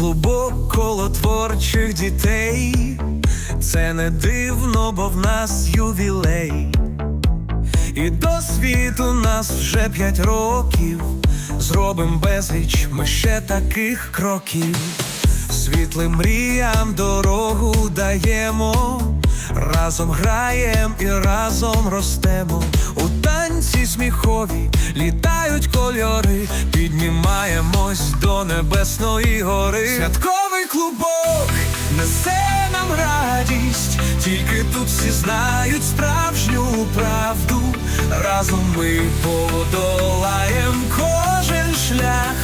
клубок коло творчих дітей. Це не дивно, бо в нас ювілей. І досвід у нас вже п'ять років. Зробим безліч ми ще таких кроків. Світлим мріям дорогу даємо, разом граєм і разом ростемо. У танці сміхові літають кольори, піднімаємось небесної гори. Святковий клубок несе нам радість, тільки тут всі знають справжню правду. Разом ми подолаєм кожен шлях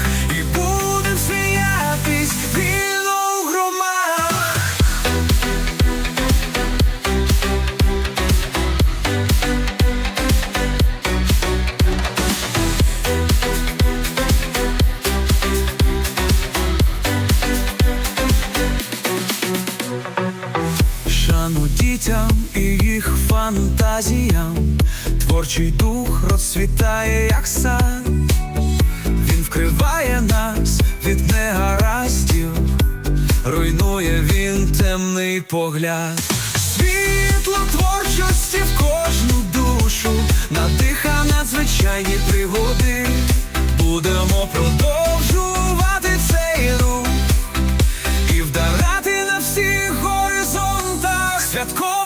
Шану дітям і їх фантазіям, творчий дух розцвітає, як сад. Він вкриває нас від негараздів, руйнує він темний погляд. Світло творчості в кожну душу, надиха надзвичайні пригоди. Будемо продовжувати cold.